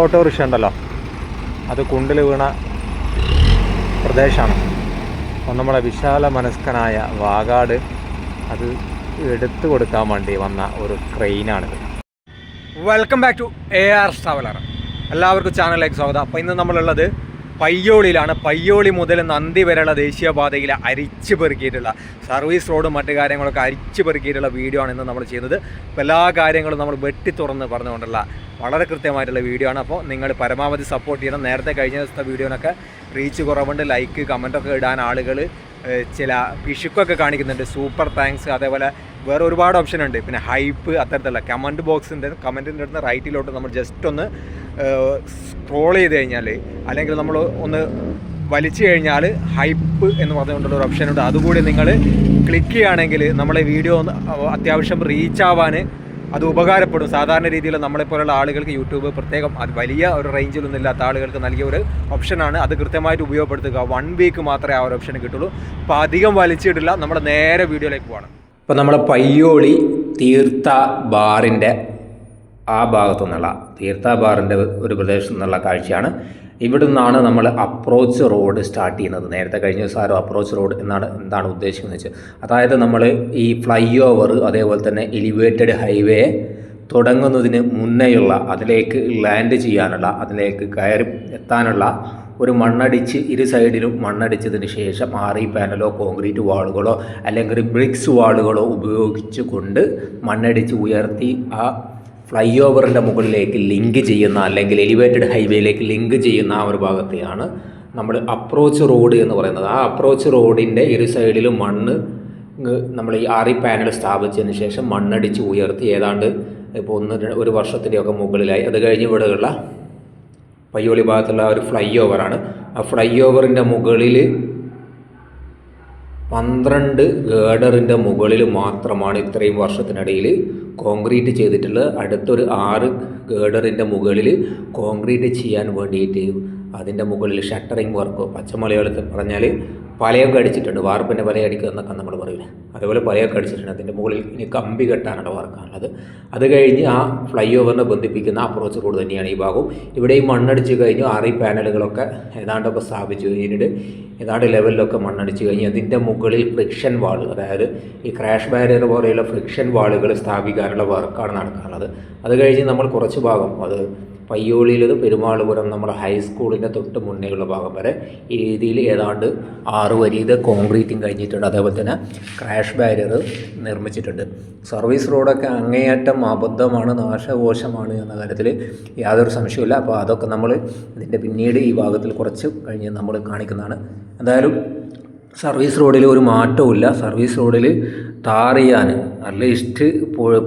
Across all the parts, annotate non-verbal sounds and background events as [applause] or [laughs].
Autorickshaw ഉണ്ടല്ലോ. അത് കുണ്ടിൽ വീണ പ്രദേശമാണ്. അപ്പം നമ്മളെ വിശാല മനസ്കനായ വാഗാട്. അത് എടുത്തു കൊടുക്കാൻ വേണ്ടി വന്ന ഒരു ക്രെയിനാണിത്. Welcome back to A R traveller എല്ലാവർക്കും ചാനലിലേക്ക് സ്വാഗതം. അപ്പോൾ ഇന്ന് നമ്മളുള്ളത് പയ്യോളിയിലാണ്. പയ്യോളി മുതൽ നന്ദി വരെയുള്ള ദേശീയപാതയിൽ അരിച്ചു പെറുക്കിയിട്ടുള്ള സർവീസ് റോഡും മറ്റു കാര്യങ്ങളൊക്കെ അരിച്ചു പെറുക്കിയിട്ടുള്ള വീഡിയോ ആണ് ഇന്ന് നമ്മൾ ചെയ്യുന്നത്. അപ്പോൾ എല്ലാ കാര്യങ്ങളും നമ്മൾ വെട്ടി തുറന്ന് പറഞ്ഞുകൊണ്ടുള്ള വളരെ കൃത്യമായിട്ടുള്ള വീഡിയോ ആണ്. അപ്പോൾ നിങ്ങൾ പരമാവധി സപ്പോർട്ട് ചെയ്യണം. നേരത്തെ കഴിഞ്ഞ ദിവസത്തെ വീഡിയോനൊക്കെ റീച്ച് കുറവുണ്ട്. ലൈക്ക് കമന്റൊക്കെ ഇടാൻ ആളുകൾ ചില പിശുക്കൊക്കെ കാണിക്കുന്നുണ്ട്. സൂപ്പർ താങ്ക്സ് അതേപോലെ വേറെ ഒരുപാട് ഓപ്ഷൻ ഉണ്ട്. പിന്നെ ഹൈപ്പ് അത്തരത്തിലുള്ള കമന്റ് ബോക്സ് ഉണ്ട്. കമന്റിന്റെ അടുത്ത് റൈറ്റിലോട്ട് നമ്മൾ ജസ്റ്റ് ഒന്ന് സ്ക്രോൾ ചെയ്ത് കഴിഞ്ഞാൽ അല്ലെങ്കിൽ നമ്മൾ ഒന്ന് വലിച്ചു കഴിഞ്ഞാൽ ഹൈപ്പ് എന്ന് പറഞ്ഞുകൊണ്ടുള്ള ഒരു ഓപ്ഷനുണ്ട് അതുകൂടി നിങ്ങൾ ക്ലിക്ക് ചെയ്യുകയാണെങ്കിൽ നമ്മളെ വീഡിയോ ഒന്ന് അത്യാവശ്യം റീച്ച് ആവാൻ അത് ഉപകാരപ്പെടും. സാധാരണ രീതിയിൽ നമ്മളെപ്പോലുള്ള ആളുകൾക്ക് യൂട്യൂബ് പ്രത്യേകം അത് വലിയ ഒരു റേഞ്ചിലൊന്നും ഇല്ലാത്ത ആളുകൾക്ക് നൽകിയ ഒരു ഓപ്ഷനാണ് അത് കൃത്യമായിട്ട് ഉപയോഗപ്പെടുത്തുക. വൺ വീക്ക് മാത്രമേ ആ ഒരു ഓപ്ഷൻ കിട്ടുള്ളൂ. അപ്പോൾ അധികം വലിച്ചിടില്ല. നമ്മൾ നേരെ വീഡിയോയിലേക്ക് പോകണം. ഇപ്പോൾ നമ്മളെ പയ്യോളി തീർത്ഥ ബാറിന്റെ ആ ഭാഗത്തു നിന്നുള്ള തീർത്ഥ ബാറിന്റെ ഒരു പ്രദേശത്തു നിന്നുള്ള കാഴ്ചയാണ്. ഇവിടെ നിന്നാണ് നമ്മൾ അപ്രോച്ച് റോഡ് സ്റ്റാർട്ട് ചെയ്യുന്നത്. നേരത്തെ കഴിഞ്ഞ ദിവസം അപ്രോച്ച് റോഡ് എന്നാണ് എന്താണ് ഉദ്ദേശിക്കുന്നത് വെച്ചാൽ അതായത് നമ്മൾ ഈ ഫ്ലൈ ഓവർ അതേപോലെ തന്നെ എലിവേറ്റഡ് ഹൈവേ തുടങ്ങുന്നതിന് മുന്നേയുള്ള അതിലേക്ക് ലാൻഡ് ചെയ്യാനുള്ള അതിലേക്ക് കയറി എത്താനുള്ള ഒരു മണ്ണടിച്ച് ഇരു സൈഡിലും മണ്ണടിച്ചതിന് ശേഷം ആറി പാനലോ കോൺക്രീറ്റ് വാളുകളോ അല്ലെങ്കിൽ ബ്രിക്സ് വാളുകളോ ഉപയോഗിച്ച് കൊണ്ട് മണ്ണടിച്ച് ഉയർത്തി ആ ഫ്ലൈ ഓവറിന്റെ മുകളിലേക്ക് ലിങ്ക് ചെയ്യുന്ന അല്ലെങ്കിൽ എലിവേറ്റഡ് ഹൈവേയിലേക്ക് ലിങ്ക് ചെയ്യുന്ന ആ ഒരു ഭാഗത്തെയാണ് നമ്മൾ അപ്രോച്ച് റോഡ് എന്ന് പറയുന്നത്. ആ അപ്രോച്ച് റോഡിന്റെ ഇരു സൈഡിലും മണ്ണ് നമ്മൾ ഈ ആറി പാനൽ സ്ഥാപിച്ചതിന് ശേഷം മണ്ണടിച്ച് ഉയർത്തി ഏതാണ്ട് ഇപ്പോൾ ഒന്ന് ഒരു വർഷത്തിന്റെയൊക്കെ മുകളിലായി. അത് കഴിഞ്ഞ് ഇവിടെയുള്ള പയ്യോളി ഭാഗത്തുള്ള ഒരു ഫ്ലൈ ഓവറാണ് ആ ഫ്ലൈ ഓവറിന്റെ മുകളിൽ പന്ത്രണ്ട് ഗേഡറിന്റെ മുകളിൽ മാത്രമാണ് ഇത്രയും വർഷത്തിനിടയിൽ കോൺക്രീറ്റ് ചെയ്തിട്ടുള്ളത് അടുത്തൊരു ആറ് ഗേഡറിന്റെ മുകളിൽ കോൺക്രീറ്റ് ചെയ്യാൻ വേണ്ടിയിട്ട് അതിന്റെ മുകളിൽ ഷട്ടറിങ് വർക്ക് പച്ചമലയാളത്തിൽ പറഞ്ഞാൽ പലയൊക്കെ അടിച്ചിട്ടുണ്ട്. വാർപ്പിന്റെ പല അടിക്കുക എന്നൊക്കെ നമ്മൾ പറയില്ല അതുപോലെ പലയൊക്കെ അടിച്ചിട്ടുണ്ട്. അതിന്റെ മുകളിൽ ഇനി കമ്പി കെട്ടാനുള്ള വർക്കാണുള്ളത് അത് കഴിഞ്ഞ് ആ ഫ്ലൈ ഓവറിനെ ബന്ധിപ്പിക്കുന്ന അപ്രോച്ച് റോഡ് തന്നെയാണ് ഈ ഭാഗവും. ഇവിടെ ഈ മണ്ണടിച്ച് കഴിഞ്ഞു അറി പാനലുകളൊക്കെ ഏതാണ്ടൊക്കെ സ്ഥാപിച്ചു. കഴിഞ്ഞിട്ട് ഏതാണ്ട് ലെവലിലൊക്കെ മണ്ണടിച്ച് കഴിഞ്ഞ് അതിന്റെ മുകളിൽ ഫ്രിക്ഷൻ വാൾ അതായത് ഈ ക്രാഷ് ബാരിയർ പോലെയുള്ള ഫ്രിക്ഷൻ വാളുകൾ സ്ഥാപിക്കാനുള്ള വർക്കാണ് നടക്കാനുള്ളത്. അത് കഴിഞ്ഞ് നമ്മൾ കുറച്ച് ഭാഗം അത് പയ്യോളിയിലത് പെരുമാളുപുരം നമ്മുടെ ഹൈസ്കൂളിന്റെ തൊട്ട് മുന്നേയുള്ള ഭാഗം വരെ ഈ രീതിയിൽ ഏതാണ്ട് ആറ് വരിയത് കോൺക്രീറ്റിങ് കഴിഞ്ഞിട്ടുണ്ട്. അതേപോലെ തന്നെ ക്രാഷ് ബാരിയർ നിർമ്മിച്ചിട്ടുണ്ട്. സർവീസ് റോഡൊക്കെ അങ്ങേയറ്റം അബദ്ധമാണ് നാശകോശമാണ് എന്ന കാര്യത്തിൽ യാതൊരു സംശയമില്ല അപ്പോൾ അതൊക്കെ നമ്മൾ ഇതിന്റെ പിന്നീട് ഈ ഭാഗത്തിൽ കുറച്ച് കഴിഞ്ഞ് നമ്മൾ കാണിക്കുന്നതാണ്. എന്തായാലും സർവീസ് റോഡിൽ ഒരു മാറ്റവും സർവീസ് റോഡിൽ ടാർ ചെയ്യാൻ ഇഷ്ട്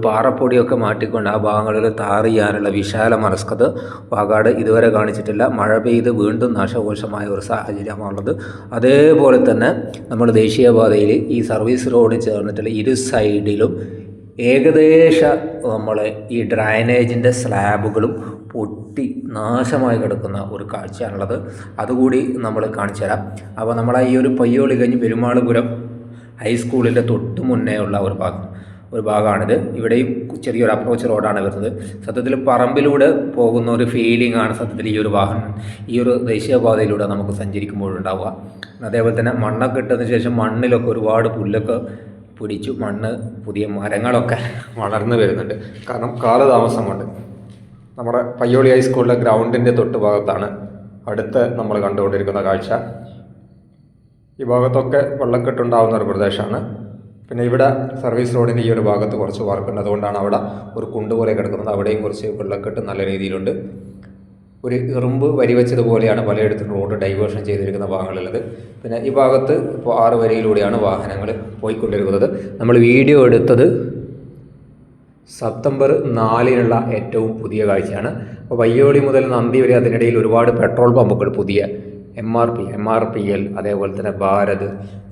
പാറപ്പൊടിയൊക്കെ മാറ്റിക്കൊണ്ട് ആ ഭാഗങ്ങളിൽ താറിയാനുള്ള വിശാല മനസ്കത് വാഗാട് ഇതുവരെ കാണിച്ചിട്ടില്ല. മഴ പെയ്ത് വീണ്ടും നാശകോശമായ ഒരു സാഹചര്യമാണുള്ളത്. അതേപോലെ തന്നെ നമ്മൾ ദേശീയപാതയിൽ ഈ സർവീസ് റോഡ് ചേർന്നിട്ടുള്ള ഇരു സൈഡിലും ഏകദേശ നമ്മൾ ഈ ഡ്രൈനേജിന്റെ സ്ലാബുകളും പൊട്ടി നാശമായി കിടക്കുന്ന ഒരു കാഴ്ചയാണുള്ളത്. അതുകൂടി നമ്മൾ കാണിച്ചു തരാം അപ്പോൾ നമ്മളെ ഈ ഒരു പയ്യോളി കഴിഞ്ഞ് പെരുമാളുപുരം ഹൈസ്കൂളിന്റെ തൊട്ട് മുന്നേ ഉള്ള ഒരു ഭാഗം ഒരു ഭാഗമാണിത്. ഇവിടെയും ചെറിയൊരു അപ്രോച്ച് റോഡാണ് വരുന്നത്. സത്യത്തിൽ പറമ്പിലൂടെ പോകുന്ന ഒരു ഫീലിംഗ് ആണ് സത്യത്തിൽ ഈ ഒരു വാഹനം ഈ ഒരു ദേശീയപാതയിലൂടെ നമുക്ക് സഞ്ചരിക്കുമ്പോഴുണ്ടാവുക. അതേപോലെ തന്നെ മണ്ണൊക്കെ ഇട്ടതിന് ശേഷം മണ്ണിലൊക്കെ ഒരുപാട് പുല്ലൊക്കെ പിടിച്ചു മണ്ണ് പുതിയ മരങ്ങളൊക്കെ വളർന്നു വരുന്നുണ്ട്. കാരണം കാലതാമസം കൊണ്ട് നമ്മുടെ പയ്യോളി ഹൈസ്കൂളിലെ ഗ്രൗണ്ടിന്റെ തൊട്ട് ഭാഗത്താണ് അടുത്ത് നമ്മൾ കണ്ടുകൊണ്ടിരിക്കുന്ന കാഴ്ച. ഈ ഭാഗത്തൊക്കെ വെള്ളക്കെട്ടുണ്ടാകുന്ന ഒരു പ്രദേശമാണ്. പിന്നെ ഇവിടെ സർവീസ് റോഡിന്റെ ഈ ഒരു ഭാഗത്ത് കുറച്ച് വർക്കുണ്ട്. അതുകൊണ്ടാണ് അവിടെ ഒരു കുണ്ട് പോലെ കിടക്കുന്നത്. അവിടെയും കുറച്ച് വെള്ളക്കെട്ട് നല്ല രീതിയിലുണ്ട്. ഒരു ഇറുമ്പ് വരി വെച്ചതുപോലെയാണ് പലയിടത്തും റോഡ് ഡൈവേർഷൻ ചെയ്തിരിക്കുന്ന ഭാഗങ്ങളുള്ളത് പിന്നെ ഈ ഭാഗത്ത് ഇപ്പോൾ ആറ് വരിയിലൂടെയാണ് വാഹനങ്ങൾ പോയിക്കൊണ്ടിരിക്കുന്നത്. നമ്മൾ വീഡിയോ എടുത്തത് സെപ്റ്റംബർ നാലിനുള്ള ഏറ്റവും പുതിയ കാഴ്ചയാണ്. അപ്പോൾ വയ്യോളി മുതൽ നന്ദി വരെ അതിനിടയിൽ ഒരുപാട് പെട്രോൾ പമ്പുകൾ പുതിയ M R P M R P L അതേപോലെ തന്നെ ഭാരത്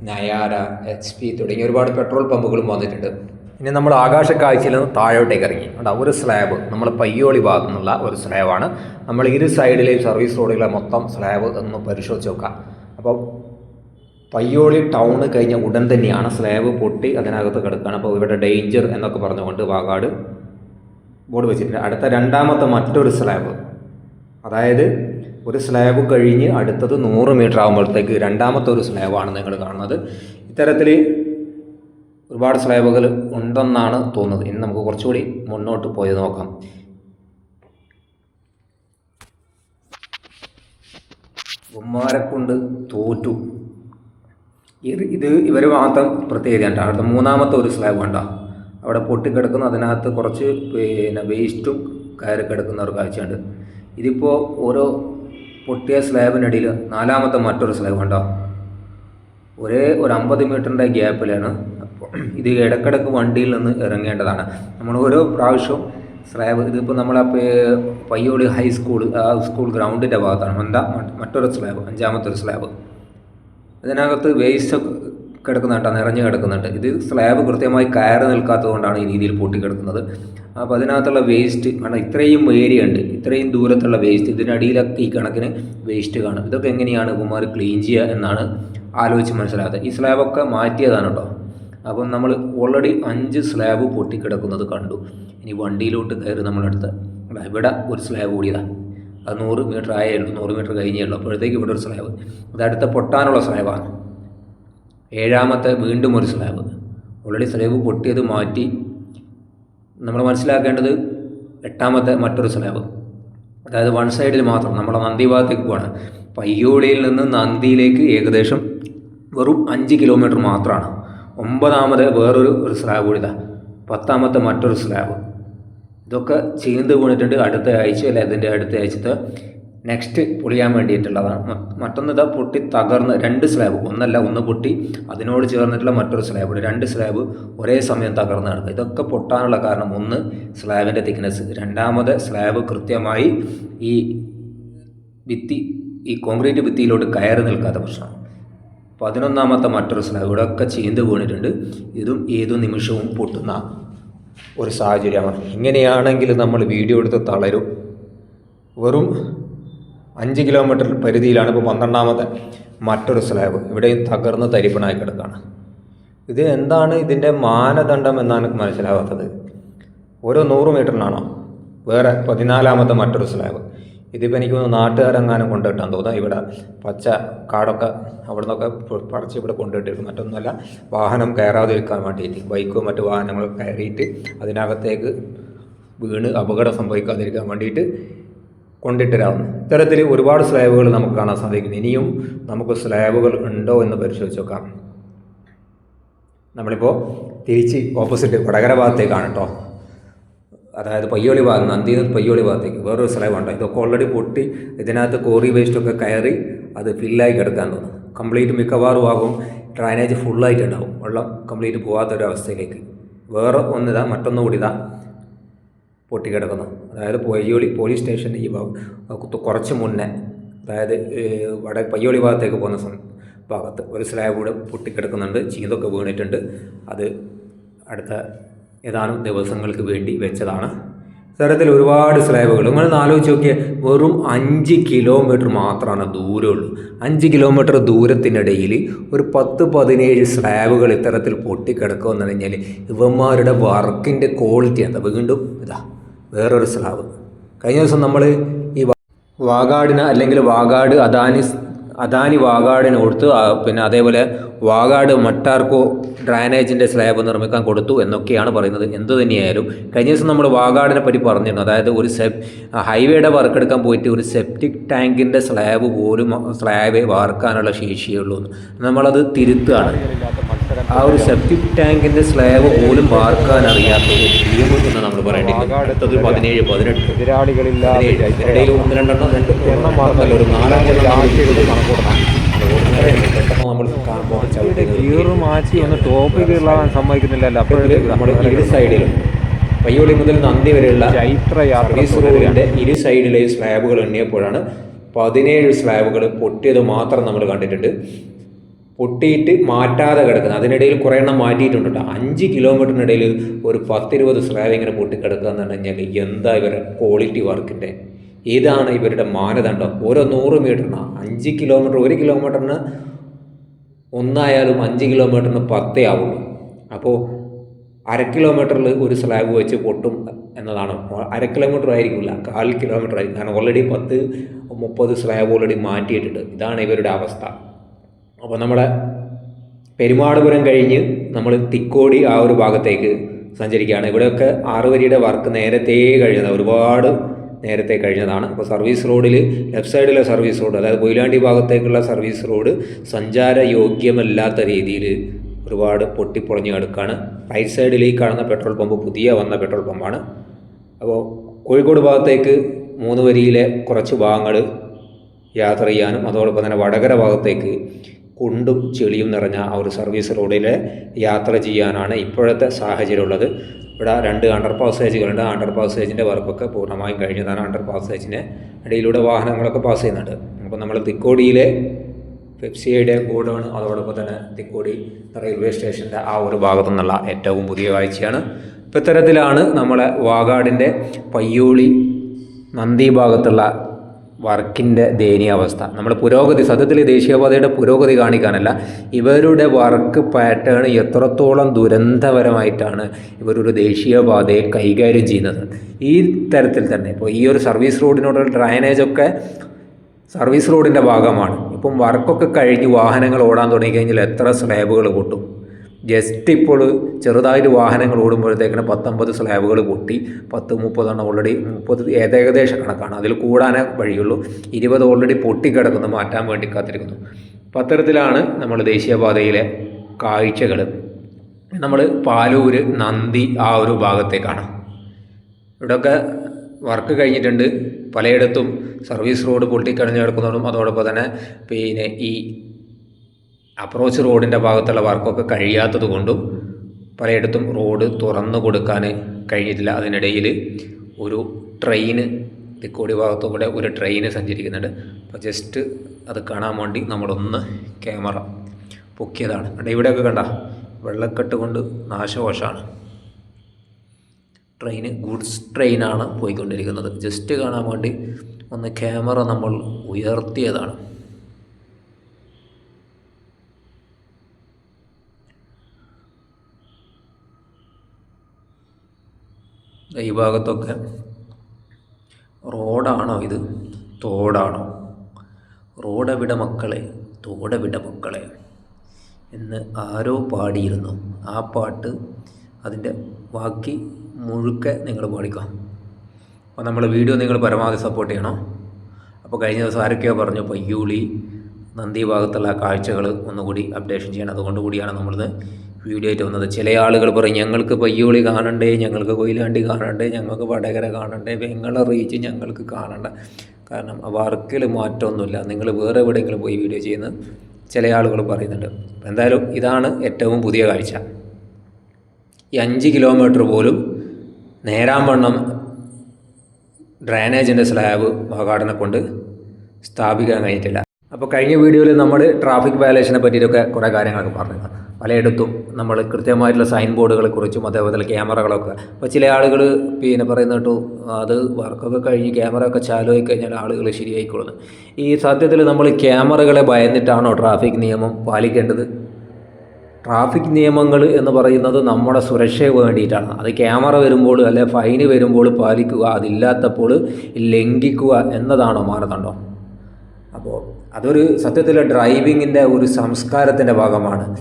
നയാര എച്ച് പി തുടങ്ങിയ ഒരുപാട് പെട്രോൾ പമ്പുകളും വന്നിട്ടുണ്ട്. ഇനി നമ്മൾ ആകാശ കാഴ്ചയിൽ നിന്ന് താഴോട്ടേക്ക് ഇറങ്ങി. അവിടെ ഒരു സ്ലാബ് നമ്മൾ പയ്യോളി ഭാഗത്തു നിന്നുള്ള ഒരു സ്ലാബാണ് നമ്മൾ ഇരു സൈഡിലെയും സർവീസ് റോഡുകളെ മൊത്തം സ്ലാബ് ഒന്ന് പരിശോധിച്ച് നോക്കാം. അപ്പോൾ പയ്യോളി ടൗൺ കഴിഞ്ഞ ഉടൻ തന്നെയാണ് സ്ലാബ് പൊട്ടി അതിനകത്ത് കിടക്കുകയാണ്. അപ്പോൾ ഇവിടെ ഡേഞ്ചർ എന്നൊക്കെ പറഞ്ഞുകൊണ്ട് വാഗാട് ബോർഡ് വെച്ചിട്ടുണ്ട്. അടുത്ത രണ്ടാമത്തെ മറ്റൊരു സ്ലാബ് അതായത് ഒരു സ്ലാബ് കഴിഞ്ഞ് അടുത്തത് നൂറ് മീറ്റർ ആകുമ്പോഴത്തേക്ക് രണ്ടാമത്തെ ഒരു സ്ലാബാണ് നിങ്ങൾ കാണുന്നത്. ഇത്തരത്തിൽ ഒരുപാട് സ്ലാബുകൾ ഉണ്ടെന്നാണ് തോന്നുന്നത്. ഇനി നമുക്ക് കുറച്ചുകൂടി മുന്നോട്ട് പോയി നോക്കാം. ഉമ്മാരെ കൊണ്ട് തോറ്റു. ഇത് ഇത് ഇവർ മാത്രം പ്രത്യേകതയാണ് അടുത്ത മൂന്നാമത്തെ ഒരു സ്ലാബ് ഉണ്ടാകും അവിടെ പൊട്ടിക്കിടക്കുന്ന. അതിനകത്ത് കുറച്ച് പിന്നെ വേസ്റ്റും കയറി കിടക്കുന്ന ഒരു കാഴ്ചയുണ്ട്. ഇതിപ്പോൾ ഓരോ പൊട്ടിയ സ്ലാബിനിടയിൽ നാലാമത്തെ മറ്റൊരു സ്ലാബ് കണ്ടോ? ഒരേ ഒരു അമ്പത് മീറ്ററിന്റെ ഗ്യാപ്പിലാണ്. അപ്പോൾ ഇത് ഇടക്കിടക്ക് വണ്ടിയിൽ നിന്ന് ഇറങ്ങേണ്ടതാണ്. നമ്മൾ ഓരോ പ്രാവശ്യവും സ്ലാബ് ഇതിപ്പോൾ നമ്മളെ പയ്യോളി ഹൈസ്കൂൾ ആ സ്കൂൾ ഗ്രൗണ്ടിന്റെ ഭാഗത്താണ്. എന്താ? മറ്റൊരു സ്ലാബ് അഞ്ചാമത്തെ ഒരു സ്ലാബ്. ഇതിനകത്ത് വേസ്റ്റ് കിടക്കുന്നുണ്ട് നിറഞ്ഞു കിടക്കുന്നുണ്ട്. ഇത് സ്ലാബ് കൃത്യമായി കയറി നിൽക്കാത്തത് കൊണ്ടാണ് ഈ രീതിയിൽ പൊട്ടിക്കിടക്കുന്നത്. അപ്പോൾ അതിനകത്തുള്ള വേസ്റ്റ് കാരണം ഇത്രയും ഏരിയ ഉണ്ട് ഇത്രയും ദൂരത്തുള്ള വേസ്റ്റ് ഇതിനടിയിലൊക്കെ ഈ കണക്കിന് വേസ്റ്റ് കാണും. ഇതൊക്കെ എങ്ങനെയാണ് ഇവന്മാർ ക്ലീൻ ചെയ്യുക എന്നാണ് ആലോചിച്ച് മനസ്സിലാകാത്തത്. ഈ സ്ലാബൊക്കെ മാറ്റിയതാണ് കേട്ടോ അപ്പം നമ്മൾ ഓൾറെഡി അഞ്ച് സ്ലാബ് പൊട്ടിക്കിടക്കുന്നത് കണ്ടു. ഇനി വണ്ടിയിലോട്ട് കയറി നമ്മളടുത്ത് ഇവിടെ ഒരു സ്ലാബ് കൂടിയതാണ് അത് നൂറ് മീറ്റർ ആയേ ഉള്ളൂ നൂറ് മീറ്റർ കഴിഞ്ഞേ ഉള്ളൂ. അപ്പോഴത്തേക്ക് ഇവിടെ ഒരു സ്ലാബ് അത് അടുത്ത പൊട്ടാനുള്ള സ്ലാബാണ് ഏഴാമത്തെ വീണ്ടും ഒരു സ്ലാബ് ഓൾറെഡി സ്ലാബ് പൊട്ടിയത് മാറ്റി നമ്മൾ മനസ്സിലാക്കേണ്ടത് എട്ടാമത്തെ മറ്റൊരു സ്ലാബ്. അതായത് വൺ സൈഡിൽ മാത്രം നമ്മുടെ നന്ദി ഭാഗത്തേക്ക് പോവാണ്. പയ്യോളിയിൽ നിന്ന് നന്ദിയിലേക്ക് ഏകദേശം വെറും അഞ്ച് കിലോമീറ്റർ മാത്രമാണ് ഒമ്പതാമത് വേറൊരു ഒരു സ്ലാബ് കൂടി ഇതാ. പത്താമത്തെ മറ്റൊരു സ്ലാബ്. ഇതൊക്കെ ചെയ്ത് വീണിട്ടുണ്ട് അടുത്ത ആഴ്ച അല്ലെ? അതിന്റെ അടുത്ത ആഴ്ചത്തെ നെക്സ്റ്റ് പൊളിയാൻ വേണ്ടിയിട്ടുള്ളതാണ്. മറ്റൊന്ന് ഇതാ പൊട്ടി തകർന്ന് രണ്ട് സ്ലാബ് ഒന്നല്ല ഒന്ന് പൊട്ടി. അതിനോട് ചേർന്നിട്ടുള്ള മറ്റൊരു സ്ലാബ് രണ്ട് സ്ലാബ് ഒരേ സമയം തകർന്ന് കിടക്കുക. ഇതൊക്കെ പൊട്ടാനുള്ള കാരണം ഒന്ന് സ്ലാബിന്റെ തിക്നെസ് രണ്ടാമത് സ്ലാബ് കൃത്യമായി ഈ ഭിത്തി ഈ കോൺക്രീറ്റ് ഭിത്തിയിലോട്ട് കയറി നിൽക്കാത്ത പ്രശ്നം. പതിനൊന്നാമത്തെ മറ്റൊരു സ്ലാബ് ഇവിടെയൊക്കെ ചീന്ത് വീണിട്ടുണ്ട്. ഇതും ഏതു നിമിഷവും പൊട്ടുന്ന ഒരു സാഹചര്യമാണ്. ഇങ്ങനെയാണെങ്കിൽ നമ്മൾ വീഡിയോ എടുത്ത് തളരും. വെറും അഞ്ച് കിലോമീറ്റർ പരിധിയിലാണ് ഇപ്പോൾ പന്ത്രണ്ടാമത്തെ മറ്റൊരു സ്ലാബ്. ഇവിടെയും തകർന്ന് തരിപ്പണായി കിടക്കുകയാണ് ഇത് എന്താണ് ഇതിന്റെ മാനദണ്ഡം എന്നാണ് എനിക്ക് മനസ്സിലാവാത്തത്. ഓരോ നൂറ് മീറ്ററിനാണോ? വേറെ പതിനാലാമത്തെ മറ്റൊരു സ്ലാബ്. ഇതിപ്പോൾ എനിക്ക് തോന്നുന്നു നാട്ടുകാരെങ്ങാനും കൊണ്ടുവിട്ടാൻ തോന്നുന്നു. ഇവിടെ പച്ച കാടൊക്കെ അവിടെ നിന്നൊക്കെ പറിച്ച് ഇവിടെ കൊണ്ടിട്ടിരിക്കും മറ്റൊന്നുമല്ല വാഹനം കയറാതിരിക്കാൻ വേണ്ടിയിട്ട്. ബൈക്കോ മറ്റു വാഹനങ്ങളോ കയറിയിട്ട് അതിനകത്തേക്ക് വീണ് അപകടം സംഭവിക്കാതിരിക്കാൻ വേണ്ടിയിട്ട് കൊണ്ടിട്ടിരാവുന്നു ഇത്തരത്തിൽ ഒരുപാട് സ്ലാബുകൾ നമുക്ക് കാണാൻ സാധിക്കും ഇനിയും നമുക്ക് സ്ലാബുകൾ ഉണ്ടോ എന്ന് പരിശോധിച്ച് നോക്കാം. നമ്മളിപ്പോൾ തിരിച്ച് ഓപ്പോസിറ്റ് വടകര ഭാഗത്തേക്കാണ് കേട്ടോ. അതായത് പയ്യോളി ഭാഗം നന്ദിയിൽ നിന്ന് പയ്യോളി ഭാഗത്തേക്ക് വേറൊരു സ്ഥലമുണ്ട് ഇതൊക്കെ ഓൾറെഡി പൊട്ടി ഇതിനകത്ത് കോറി വേസ്റ്റൊക്കെ കയറി അത് ഫില്ലായി കിടക്കാൻ തോന്നും. കംപ്ലീറ്റ് മിക്കവാറും ആകും. ഡ്രൈനേജ് ഫുള്ളായിട്ടുണ്ടാവും വെള്ളം കംപ്ലീറ്റ് പോകാത്തൊരവസ്ഥയിലേക്ക് വേറെ ഒന്നിതാ മറ്റൊന്നുകൂടി ഇതാ പൊട്ടിക്കിടക്കുന്നു അതായത് പയ്യോളി പോലീസ് സ്റ്റേഷന്റെ ഈ കുറച്ച് മുന്നേ അതായത് വട പയ്യോളി ഭാഗത്തേക്ക് പോകുന്ന ഭാഗത്ത് ഒരു സ്ലാബ് കൂടെ പൊട്ടിക്കിടക്കുന്നുണ്ട് ചീന്തൊക്കെ വീണിട്ടുണ്ട്. അത് അടുത്ത ഏതാനും ദിവസങ്ങൾക്ക് വേണ്ടി വെച്ചതാണ്. ഇത്തരത്തിൽ ഒരുപാട് സ്ലാബുകൾ നിങ്ങൾ ആലോചിച്ച് നോക്കിയാൽ വെറും അഞ്ച് കിലോമീറ്റർ മാത്രമാണ് ദൂരമുള്ളൂ. അഞ്ച് കിലോമീറ്റർ ദൂരത്തിനിടയിൽ ഒരു പത്ത് പതിനേഴ് സ്ലാബുകൾ ഇത്തരത്തിൽ പൊട്ടിക്കിടക്കുമെന്ന് കഴിഞ്ഞാൽ ഇവന്മാരുടെ വർക്കിന്റെ ക്വാളിറ്റി എന്താ? വീണ്ടും ഇതാ. വേറൊരു സ്ലാബ് കഴിഞ്ഞ ദിവസം നമ്മൾ ഈ വാഗാടിന് അല്ലെങ്കിൽ വാഗാട് അദാനി അദാനി വാഗാടിന് കൊടുത്തു പിന്നെ അതേപോലെ വാഗാട് മട്ടാർക്കോ ഡ്രൈനേജിന്റെ സ്ലാബ് നിർമ്മിക്കാൻ കൊടുത്തു എന്നൊക്കെയാണ് പറയുന്നത്. എന്തു തന്നെയായാലും കഴിഞ്ഞ ദിവസം നമ്മൾ വാഗാടിനെ പറ്റി പറഞ്ഞിരുന്നു. അതായത് ഒരു സെപ് ഹൈവേയുടെ വർക്ക് എടുക്കാൻ പോയിട്ട് ഒരു സെപ്റ്റിക് ടാങ്കിന്റെ സ്ലാബ് പോലും സ്ലാബേ വാർക്കാനുള്ള ശേഷിയുള്ളൂ. നമ്മളത് തിരുത്തുകയാണ്. ആ ഒരു സെപ്റ്റിക് ടാങ്കിന്റെ സ്ലാബ് പോലും വാർക്കാൻ അറിയാത്ത ഒരു ടീം എന്ന് നമ്മൾ പറയേണ്ടത്. അടുത്തത് പതിനേഴ് പതിനെട്ട്. എതിരാളികളില്ല ഒന്ന് രണ്ടെണ്ണം രണ്ട് എണ്ണം ഒരു പെട്ടെന്ന് നമ്മൾ ഗീറ് മാറ്റി ഒന്ന് ടോപ്പ് സമ്മതിക്കുന്നില്ലല്ലോ. നമ്മൾ ഇരു സൈഡിലും പയ്യോളി മുതൽ നന്ദി വരെയുള്ള ചൈത്ര യാത്ര ഇരു സൈഡിലെയും സ്ലാബുകൾ എണ്ണിയപ്പോഴാണ് പതിനേഴ് സ്ലാബുകൾ പൊട്ടിയത് മാത്രം നമ്മൾ കണ്ടിട്ടുണ്ട്. പൊട്ടിയിട്ട് മാറ്റാതെ കിടക്കുന്നത് അതിനിടയിൽ കുറേ എണ്ണം മാറ്റിയിട്ടുണ്ട് കേട്ടോ. അഞ്ച് കിലോമീറ്ററിനിടയിൽ ഒരു പത്തിരുപത് സ്ലാബ് ഇങ്ങനെ പൊട്ടിക്കിടക്കുക എന്ന് പറഞ്ഞു കഴിഞ്ഞാൽ എന്താ ഇവരുടെ ക്വാളിറ്റി വർക്കിന്റെ ഏതാണ് ഇവരുടെ മാനദണ്ഡം ഓരോ നൂറ് മീറ്ററിന് അഞ്ച് കിലോമീറ്റർ ഒരു കിലോമീറ്ററിന് ഒന്നായാലും അഞ്ച് കിലോമീറ്ററിന് പത്തേ ആവുള്ളൂ. അപ്പോൾ അര കിലോമീറ്ററിൽ ഒരു സ്ലാബ് വെച്ച് പൊട്ടും എന്നതാണ്. അര കിലോമീറ്റർ ആയിരിക്കില്ല കാൽ കിലോമീറ്റർ ആയിരിക്കും. കാരണം ഓൾറെഡി പത്ത് മുപ്പത് സ്ലാബ് ഓൾറെഡി മാറ്റിയിട്ടുണ്ട്. ഇതാണ് ഇവരുടെ അവസ്ഥ. അപ്പോൾ നമ്മളെ പെരുമാടുപുരം കഴിഞ്ഞ് നമ്മൾ തിക്കോടി ആ ഒരു ഭാഗത്തേക്ക് സഞ്ചരിക്കുകയാണ്. ഇവിടെയൊക്കെ ആറുവരിയുടെ വർക്ക് നേരത്തെ കഴിഞ്ഞത് ഒരുപാട് നേരത്തെ കഴിഞ്ഞതാണ്. അപ്പോൾ സർവീസ് റോഡിൽ ലെഫ്റ്റ് സൈഡിലെ സർവീസ് റോഡ് അതായത് കൊയിലാണ്ടി ഭാഗത്തേക്കുള്ള സർവീസ് റോഡ് സഞ്ചാര യോഗ്യമല്ലാത്ത രീതിയിൽ ഒരുപാട് പൊട്ടിപ്പൊളഞ്ഞ് കിടക്കുകയാണ്. റൈറ്റ് സൈഡിൽ ഈ കാണുന്ന പെട്രോൾ പമ്പ് പുതിയ വന്ന പെട്രോൾ പമ്പാണ്. അപ്പോൾ കോഴിക്കോട് ഭാഗത്തേക്ക് മൂന്ന് വരിയിലെ കുറച്ച് ഭാഗങ്ങൾ യാത്ര ചെയ്യാനും അതോടൊപ്പം തന്നെ വടകര ഭാഗത്തേക്ക് കുണ്ടും ചെളിയും നിറഞ്ഞ ആ ഒരു സർവീസ് റോഡിൽ യാത്ര ചെയ്യാനാണ് ഇപ്പോഴത്തെ സാഹചര്യം ഉള്ളത് ഇവിടെ രണ്ട് അണ്ടർ പാസേജുകളുണ്ട് അണ്ടർ പാസേജിന്റെ വർക്കൊക്കെ പൂർണമായും കഴിഞ്ഞതാണ്. അണ്ടർ പാസേജിന് ഇടയിലൂടെ വാഹനങ്ങളൊക്കെ പാസ് ചെയ്യുന്നുണ്ട്. അപ്പോൾ നമ്മൾ തിക്കോടിയിലെ പെപ്സിയുടെ ഗോഡൗൺ അതോടൊപ്പം തന്നെ തിക്കോടി റെയിൽവേ സ്റ്റേഷന്റെ ആ ഒരു ഭാഗത്തു നിന്നുള്ള ഏറ്റവും പുതിയ കാഴ്ചയാണ് ഇപ്പോൾ ഇത്തരത്തിലാണ് നമ്മളെ വാഗാടിന്റെ പയ്യോളി നന്ദി ഭാഗത്തുള്ള വർക്കിന്റെ ദയനീയാവസ്ഥ നമ്മൾ പുരോഗതി സത്യത്തിൽ ദേശീയപാതയുടെ പുരോഗതി കാണിക്കാനല്ല ഇവരുടെ വർക്ക് പാറ്റേൺ എത്രത്തോളം ദുരന്തപരമായിട്ടാണ് ഇവരൊരു ദേശീയപാതയെ കൈകാര്യം ചെയ്യുന്നത്. ഈ തരത്തിൽ തന്നെ ഇപ്പോൾ ഈ ഒരു സർവീസ് റോഡിനോടുള്ള ഡ്രൈനേജൊക്കെ സർവീസ് റോഡിന്റെ ഭാഗമാണ്. ഇപ്പം വർക്കൊക്കെ കഴിഞ്ഞ് വാഹനങ്ങൾ ഓടാൻ തുടങ്ങിക്കഴിഞ്ഞാൽ എത്ര സ്ലാബുകൾ പൊട്ടും? ജസ്റ്റ് ഇപ്പോൾ ചെറുതായിട്ട് വാഹനങ്ങൾ ഓടുമ്പോഴത്തേക്കിന് പത്തൊമ്പത് സ്ലാബുകൾ പൊട്ടി. പത്ത് മുപ്പതെണ്ണം ഓൾറെഡി മുപ്പത് ഏകദേശ കണക്കാണ്. അതിൽ കൂടാനേ വഴിയുള്ളൂ. ഇരുപത് ഓൾറെഡി പൊട്ടിക്കിടക്കുന്നു മാറ്റാൻ വേണ്ടി കാത്തിരിക്കുന്നു. പത്തരത്തിലാണ് നമ്മൾ ദേശീയപാതയിലെ കാഴ്ചകൾ നമ്മൾ പാലൂര് നന്ദി ആ ഒരു ഭാഗത്തേക്കാണ്. ഇവിടെയൊക്കെ വർക്ക് കഴിഞ്ഞിട്ടുണ്ട്. പലയിടത്തും സർവീസ് റോഡ് പൊട്ടിക്കണിഞ്ഞ് കിടക്കുന്നതും അതോടൊപ്പം തന്നെ പിന്നെ ഈ അപ്രോച്ച് റോഡിന്റെ ഭാഗത്തുള്ള വർക്കൊക്കെ കഴിയാത്തത് കൊണ്ടും പലയിടത്തും റോഡ് തുറന്നു കൊടുക്കാൻ കഴിഞ്ഞിട്ടില്ല. അതിനിടയിൽ ഒരു ട്രെയിന് തിക്കോടി ഭാഗത്തൂടെ ഒരു ട്രെയിന് സഞ്ചരിക്കുന്നുണ്ട്. അപ്പോൾ ജസ്റ്റ് അത് കാണാൻ വേണ്ടി നമ്മളൊന്ന് ക്യാമറ പൊക്കിയതാണ്. കണ്ട ഇവിടെയൊക്കെ കണ്ട? വെള്ളക്കെട്ട് കൊണ്ട് നാശകോശമാണ് ട്രെയിന് ഗുഡ്സ് ട്രെയിനാണ് പോയിക്കൊണ്ടിരിക്കുന്നത്. ജസ്റ്റ് കാണാൻ വേണ്ടി ഒന്ന് ക്യാമറ നമ്മൾ ഉയർത്തിയതാണ്. ഈ ഭാഗത്തൊക്കെ. റോഡാണോ ഇത്? തോടാണോ? റോഡെവിടെ മക്കളെ? തോടെവിടെ മക്കളെ? എന്ന് ആരോ പാടിയിരുന്നു. ആ പാട്ട് അതിന്റെ ബാക്കി മുഴുക്കെ നിങ്ങൾ പാടിക്കാം. അപ്പോൾ നമ്മൾ വീഡിയോ നിങ്ങൾ പരമാവധി സപ്പോർട്ട് ചെയ്യണം. അപ്പോൾ കഴിഞ്ഞ ദിവസം ആരൊക്കെയോ പറഞ്ഞു പയ്യൂളി നന്ദി ഭാഗത്തുള്ള കാഴ്ചകൾ ഒന്നുകൂടി അപ്ഡേഷൻ ചെയ്യണം. അതുകൊണ്ട് കൂടിയാണ് നമ്മളിത് വീഡിയോ ആയിട്ട് വന്നത്. ചില ആളുകൾ പറയും ഞങ്ങൾക്ക് പയ്യോളി കാണണ്ടേ ഞങ്ങൾക്ക് കൊയിലാണ്ടി കാണണ്ടേ ഞങ്ങൾക്ക് വടകര കാണണ്ടേ വെങ്ങള റീച്ച് ഞങ്ങൾക്ക് കാണണ്ട. കാരണം വർക്കിൽ മാറ്റമൊന്നുമില്ല. നിങ്ങൾ വേറെ എവിടെയെങ്കിലും പോയി വീഡിയോ ചെയ്യുന്ന ചില ആളുകൾ പറയുന്നുണ്ട്. എന്തായാലും ഇതാണ് ഏറ്റവും പുതിയ കാഴ്ച. ഈ അഞ്ച് കിലോമീറ്റർ പോലും നേരാംവണ്ണം ഡ്രൈനേജിന്റെ സ്ലാബ് വാകാടിനെ കൊണ്ട് സ്ഥാപിക്കാൻ കഴിഞ്ഞിട്ടില്ല. അപ്പോൾ കഴിഞ്ഞ വീഡിയോയിൽ നമ്മൾ ട്രാഫിക് വയലേഷനെ പറ്റിയിട്ടൊക്കെ കുറേ കാര്യങ്ങളൊക്കെ പറഞ്ഞു പലയിടത്തും നമ്മൾ കൃത്യമായിട്ടുള്ള സൈൻ ബോർഡുകളെ കുറിച്ചും അതേപോലെ ക്യാമറകളൊക്കെ. അപ്പോൾ ചില ആളുകൾ പിന്നെ പറയുന്ന അത് വർക്കൊക്കെ കഴിഞ്ഞ് ക്യാമറ ഒക്കെ ആയി കഴിഞ്ഞാൽ ആളുകൾ ശരിയായിക്കൊള്ളുന്നു ഈ സത്യത്തിൽ നമ്മൾ ക്യാമറകളെ ഭയന്നിട്ടാണോ ട്രാഫിക് നിയമം പാലിക്കേണ്ടത്? ട്രാഫിക് നിയമങ്ങൾ എന്ന് പറയുന്നത് നമ്മുടെ സുരക്ഷയെ വേണ്ടിയിട്ടാണ്. അത് ക്യാമറ വരുമ്പോൾ അല്ലെ ഫൈന് വരുമ്പോൾ പാലിക്കുക അതില്ലാത്തപ്പോൾ ലംഘിക്കുക എന്നതാണോ മാനദണ്ഡം? അപ്പോൾ അതൊരു സത്യത്തിൽ ഡ്രൈവിങ്ങിന്റെ ഒരു സംസ്കാരത്തിന്റെ ഭാഗമാണ്.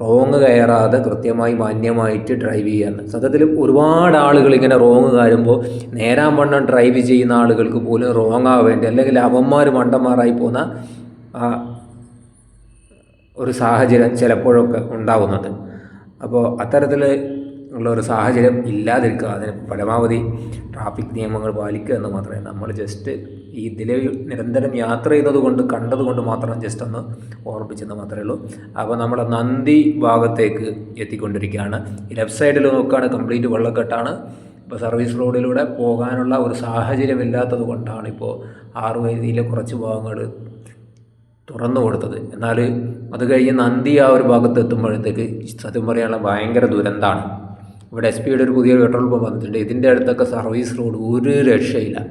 റോങ് കയറാതെ കൃത്യമായി മാന്യമായിട്ട് ഡ്രൈവ് ചെയ്യാറുണ്ട് സത്യത്തിൽ ഒരുപാട് ആളുകൾ ഇങ്ങനെ റോങ് കയറുമ്പോൾ നേരാൻ വണ്ണം ഡ്രൈവ് ചെയ്യുന്ന ആളുകൾക്ക് പോലും റോങ് ആവേണ്ടി അല്ലെങ്കിൽ അവന്മാർ മണ്ടന്മാരായി പോകുന്ന ഒരു സാഹചര്യം ചിലപ്പോഴൊക്കെ ഉണ്ടാകുന്നുണ്ട് അപ്പോൾ അത്തരത്തിൽ ഉള്ള ഒരു സാഹചര്യം ഇല്ലാതിരിക്കുക. അതിന് പരമാവധി ട്രാഫിക് നിയമങ്ങൾ പാലിക്കുക എന്ന് മാത്രമേ നമ്മൾ ജസ്റ്റ് ഈ ഇതിലെ നിരന്തരം യാത്ര ചെയ്തത് കൊണ്ട് കണ്ടത് കൊണ്ട് മാത്രം ജസ്റ്റ് ഒന്ന് ഓർമ്മിച്ചെന്ന് മാത്രമേ ഉള്ളൂ. അപ്പോൾ നമ്മുടെ നന്ദി ഭാഗത്തേക്ക് എത്തിക്കൊണ്ടിരിക്കുകയാണ്. ലെഫ്റ്റ് സൈഡിൽ നോക്കുകയാണ് കംപ്ലീറ്റ് വെള്ളക്കെട്ടാണ്. ഇപ്പോൾ സർവീസ് റോഡിലൂടെ പോകാനുള്ള ഒരു സാഹചര്യമില്ലാത്തത് കൊണ്ടാണ് ഇപ്പോൾ ആറ് വൈദ്യുതിയിലെ കുറച്ച് ഭാഗങ്ങൾ തുറന്നു കൊടുത്തത്. എന്നാൽ അത് കഴിഞ്ഞ് നന്ദി ആ ഒരു ഭാഗത്ത് എത്തുമ്പോഴത്തേക്ക് സത്യം പറയാനുള്ള ഭയങ്കര ദുരന്തമാണ് ഇവിടെ എസ് പിയുടെ ഒരു പുതിയ പെട്രോൾ പമ്പ് വന്നിട്ടുണ്ട്. ഇതിന്റെ അടുത്തൊക്കെ സർവീസ് റോഡ് ഒരു രക്ഷയില്ല.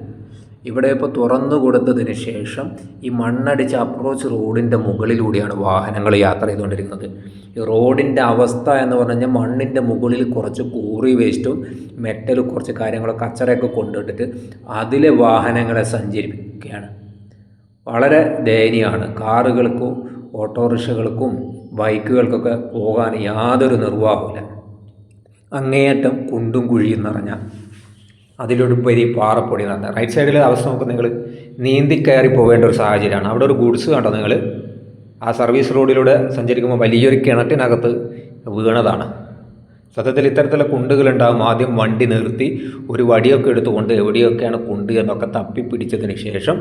ഇവിടെ ഇപ്പോൾ തുറന്നു കൊടുത്തതിന് ശേഷം ഈ മണ്ണടിച്ച അപ്രോച്ച് റോഡിന്റെ മുകളിലൂടെയാണ് വാഹനങ്ങൾ യാത്ര ചെയ്തുകൊണ്ടിരിക്കുന്നത്. ഈ റോഡിന്റെ അവസ്ഥ എന്ന് പറഞ്ഞു കഴിഞ്ഞാൽ മണ്ണിന്റെ മുകളിൽ കുറച്ച് കൂറി വേസ്റ്റും മെറ്റൽ കുറച്ച് കാര്യങ്ങളൊക്കെ കച്ചറയൊക്കെ കൊണ്ടിട്ടിട്ട് അതിലെ വാഹനങ്ങളെ സഞ്ചരിപ്പിക്കുകയാണ്. വളരെ ദയനീയമാണ്. കാറുകൾക്കും ഓട്ടോറിക്ഷകൾക്കും ബൈക്കുകൾക്കൊക്കെ പോകാൻ യാതൊരു നിർവാഹമില്ല അങ്ങേയറ്റം കുണ്ടും കുഴിയും നിറഞ്ഞ അതിലൊരുപരി പാറപ്പൊടി നിറഞ്ഞ. റൈറ്റ് സൈഡിലെ അവസ്ഥ നോക്കുമ്പോൾ നിങ്ങൾ നീന്തി കയറി പോകേണ്ട ഒരു സാഹചര്യമാണ്. അവിടെ ഒരു ഗുഡ്സ് കണ്ടോ നിങ്ങൾ ആ സർവീസ് റോഡിലൂടെ സഞ്ചരിക്കുമ്പോൾ വലിയൊരു കിണറ്റിനകത്ത് വീണതാണ്. സത്യത്തിൽ ഇത്തരത്തിലുള്ള കുണ്ടുകളുണ്ടാകും ആദ്യം വണ്ടി നിർത്തി ഒരു വടിയൊക്കെ എടുത്തുകൊണ്ട് എവിടെയൊക്കെയാണ് കുണ്ട് എന്നൊക്കെ തപ്പി പിടിച്ചതിന് ശേഷം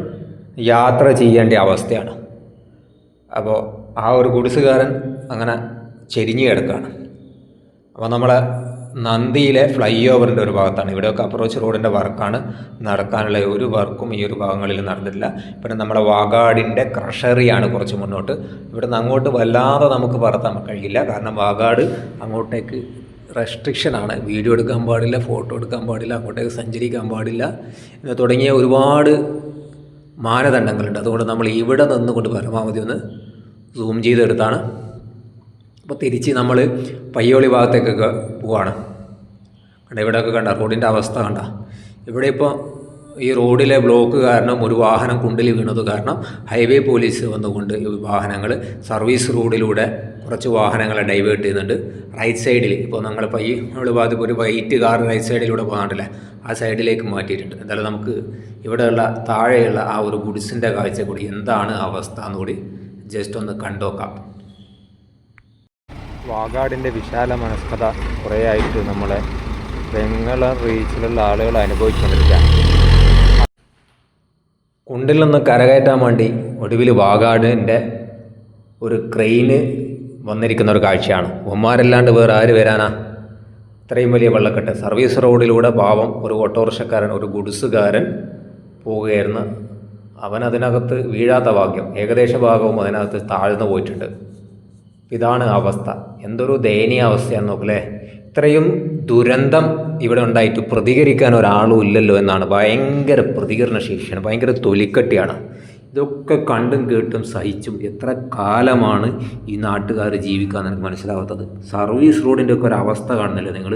യാത്ര ചെയ്യേണ്ട അവസ്ഥയാണ്. അപ്പോൾ ആ ഒരു ഗുഡ്സുകാരൻ അങ്ങനെ ചെരിഞ്ഞു കിടക്കുകയാണ് അപ്പോൾ നമ്മളെ നന്ദിയിലെ ഫ്ലൈ ഓവറിന്റെ ഒരു ഭാഗത്താണ്. ഇവിടെയൊക്കെ അപ്രോച്ച് റോഡിന്റെ വർക്കാണ്. നടക്കാനുള്ള ഒരു വർക്കും ഈ ഒരു ഭാഗങ്ങളിൽ നടന്നിട്ടില്ല. പിന്നെ നമ്മുടെ വാഗാടിന്റെ ക്രഷറിയാണ് കുറച്ച് മുന്നോട്ട്. ഇവിടെ നിന്ന് അങ്ങോട്ട് വല്ലാതെ നമുക്ക് പറത്താൻ കഴിയില്ല. കാരണം വാഗാട് അങ്ങോട്ടേക്ക് റെസ്ട്രിക്ഷനാണ് വീഡിയോ എടുക്കാൻ പാടില്ല ഫോട്ടോ എടുക്കാൻ പാടില്ല അങ്ങോട്ടേക്ക് സഞ്ചരിക്കാൻ പാടില്ല. എന്ന് തുടങ്ങിയ ഒരുപാട് മാനദണ്ഡങ്ങളുണ്ട്. അതുകൊണ്ട് നമ്മൾ ഇവിടെ നിന്നുകൊണ്ട് പരമാവധി ഒന്ന് സൂം ചെയ്തെടുത്താണ്. അപ്പോൾ തിരിച്ച് നമ്മൾ പയ്യോളി ഭാഗത്തേക്കൊക്കെ പോവാണ്. കണ്ട? ഇവിടെയൊക്കെ കണ്ട? റോഡിന്റെ അവസ്ഥ കണ്ട? ഇവിടെ ഇപ്പോൾ ഈ റോഡിലെ ബ്ലോക്ക് കാരണം ഒരു വാഹനം കുണ്ടിൽ വീണത് കാരണം ഹൈവേ പോലീസ് വന്നുകൊണ്ട് ഈ വാഹനങ്ങൾ സർവീസ് റോഡിലൂടെ കുറച്ച് വാഹനങ്ങളെ ഡൈവേർട്ട് ചെയ്യുന്നുണ്ട് റൈറ്റ് സൈഡിൽ ഇപ്പോൾ നമ്മൾ ഈ നമ്മൾ ഭാഗത്ത് ഒരു വൈറ്റ് കാർ റൈറ്റ് സൈഡിലൂടെ പോകാണ്ടല്ലേ? ആ സൈഡിലേക്ക് മാറ്റിയിട്ടുണ്ട്. എന്തായാലും നമുക്ക് ഇവിടെയുള്ള താഴെയുള്ള ആ ഒരു ഗുഡ്സിന്റെ കാഴ്ച കൂടി എന്താണ് അവസ്ഥ എന്നുകൂടി ജസ്റ്റ് ഒന്ന് കണ്ടുനോക്കാം വാഗാടിന്റെ വിശാല മനസ്കഥ കുറേ ആയിട്ട് നമ്മളെ ബംഗള റീച്ചിലുള്ള ആളുകൾ അനുഭവിച്ചുകൊണ്ടിരിക്കുകയാണ്. കുണ്ടിൽ നിന്ന് കരകയറ്റാൻ വേണ്ടി ഒടുവിൽ വാഗാടിന്റെ ഒരു ക്രെയിന് വന്നിരിക്കുന്ന ഒരു കാഴ്ചയാണ്. ഉമ്മാരല്ലാണ്ട് വേറെ ആര് വരാനാ? ഇത്രയും വലിയ വെള്ളക്കെട്ട്. സർവീസ് റോഡിലൂടെ പാവം ഒരു ഓട്ടോറിക്ഷക്കാരൻ ഒരു ഗുഡ്സുകാരൻ പോവുകയായിരുന്നു. അവൻ അതിനകത്ത് വീഴാത്ത ഭാഗ്യം. ഏകദേശ ഭാഗവും അതിനകത്ത് താഴ്ന്നു പോയിട്ടുണ്ട്. ഇതാണ് അവസ്ഥ. എന്തൊരു ദയനീയ അവസ്ഥയാന്ന് നോക്കല്ലേ? ഇത്രയും ദുരന്തം ഇവിടെ ഉണ്ടായിട്ട് പ്രതികരിക്കാൻ ഒരാളും ഇല്ലല്ലോ എന്നാണ്. ഭയങ്കര പ്രതികരണ ശേഷിയാണ് ഭയങ്കര തൊലിക്കട്ടിയാണ്. ഇതൊക്കെ കണ്ടും കേട്ടും സഹിച്ചും എത്ര കാലമാണ് ഈ നാട്ടുകാർ ജീവിക്കാൻ എനിക്ക് മനസ്സിലാവാത്തത്. സർവീസ് റോഡിന്റെ ഒക്കെ ഒരു അവസ്ഥ കാണുന്നില്ലേ നിങ്ങൾ?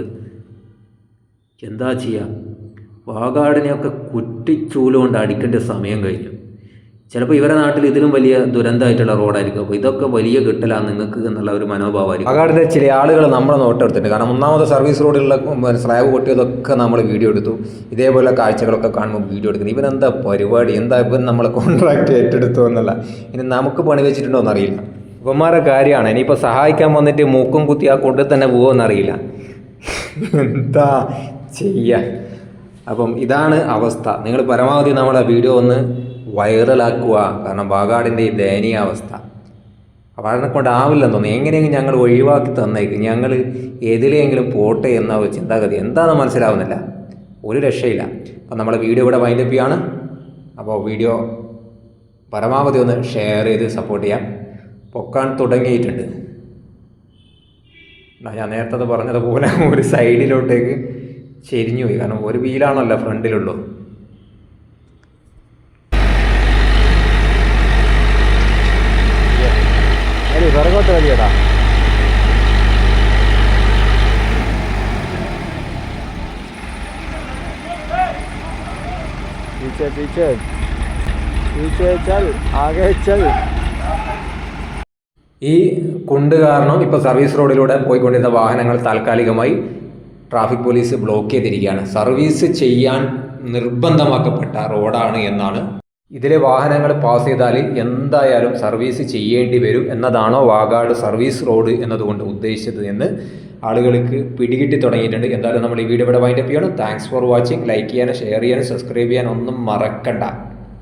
എന്താ ചെയ്യുക? വാഗാടിനെയൊക്കെ കുറ്റിച്ചൂലുകൊണ്ട് അടിക്കേണ്ട സമയം കഴിഞ്ഞു. ചിലപ്പോൾ ഇവരുടെ നാട്ടിൽ ഇതിലും വലിയ ദുരന്തമായിട്ടുള്ള റോഡായിരിക്കും. അപ്പോൾ ഇതൊക്കെ വലിയ കിട്ടലാണ് നിങ്ങൾക്ക് എന്നുള്ള ഒരു മനോഭാവമായിരിക്കും. അകാടിലെ ചില ആളുകൾ നമ്മളെ നോട്ടെടുത്തിട്ടുണ്ട്. കാരണം ഒന്നാമത്തെ സർവീസ് റോഡിലുള്ള സ്ലാബ് പൊട്ടിയതൊക്കെ നമ്മൾ വീഡിയോ എടുത്തു. ഇതേപോലെ കാഴ്ചകളൊക്കെ കാണുമ്പോൾ വീഡിയോ എടുക്കുന്നു. ഇവനെന്താ പരിപാടി? എന്താ ഇവൻ നമ്മളെ കോൺട്രാക്റ്റ് ഏറ്റെടുത്തു എന്നുള്ള? ഇനി നമുക്ക് പണി വെച്ചിട്ടുണ്ടോ എന്നറിയില്ല. ഇവന്മാരെ കാര്യമാണ്. ഇനിയിപ്പോൾ സഹായിക്കാൻ വന്നിട്ട് മൂക്കും കുത്തി ആ കൊണ്ടു തന്നെ പോകുമെന്നറിയില്ല എന്താ ചെയ്യ? അപ്പം ഇതാണ് അവസ്ഥ. നിങ്ങൾ പരമാവധി നമ്മളെ വീഡിയോ ഒന്ന് വൈറലാക്കുക കാരണം വാഗാടിന്റെ ഈ ദയനീയ അവസ്ഥ. അപ്പോൾ അതിനെ കൊണ്ടാവില്ലെന്ന് തോന്നി എങ്ങനെയെങ്കിലും ഞങ്ങൾ ഒഴിവാക്കി തന്നേക്ക്. ഞങ്ങൾ എതിലെയെങ്കിലും പോട്ടെ എന്ന ഒരു ചിന്താഗതി. എന്താണെന്ന് മനസ്സിലാവുന്നില്ല. ഒരു രക്ഷയില്ല. അപ്പം നമ്മളെ വീഡിയോ ഇവിടെ വൈൻഡപ്പ് ചെയ്യാണ്. അപ്പോൾ വീഡിയോ പരമാവധി ഒന്ന് ഷെയർ ചെയ്ത് സപ്പോർട്ട് ചെയ്യാം. പൊക്കാൻ തുടങ്ങിയിട്ടുണ്ട്. ഞാൻ നേരത്തെ പറഞ്ഞതുപോലെ [laughs] ഒരു സൈഡിലോട്ടേക്ക് ചെരിഞ്ഞു പോയി കാരണം ഒരു വീലാണല്ലോ ഫ്രണ്ടിലുള്ളൂ. पीछे पीछे पीछे चल आगे चल ഈ കുണ്ട് കാരണം ഇപ്പോൾ സർവീസ് റോഡിലൂടെ പോയിക്കൊണ്ടിരുന്ന വാഹനങ്ങൾ താൽക്കാലികമായി ട്രാഫിക് പോലീസ് ബ്ലോക്ക് ചെയ്തിരിക്കുകയാണ്. സർവീസ് ചെയ്യാൻ നിർബന്ധമാക്കപ്പെട്ട റോഡാണ് എന്നാണ് ഇതിലെ വാഹനങ്ങൾ പാസ് ചെയ്താൽ എന്തായാലും സർവീസ് ചെയ്യേണ്ടി വരും എന്നതാണോ വാഗാട് സർവീസ് റോഡ് എന്നതുകൊണ്ട് ഉദ്ദേശിച്ചത് എന്ന് ആളുകൾക്ക് പിടികിട്ടി തുടങ്ങിയിട്ടുണ്ട്. എന്തായാലും നമ്മൾ ഈ വീഡിയോ ഇവിടെ വൈൻഡപ്പ് ചെയ്യണം. താങ്ക്സ് ഫോർ വാച്ചിങ് ലൈക്ക് ചെയ്യാനും ഷെയർ ചെയ്യാനും സബ്സ്ക്രൈബ് ചെയ്യാനും ഒന്നും മറക്കണ്ട.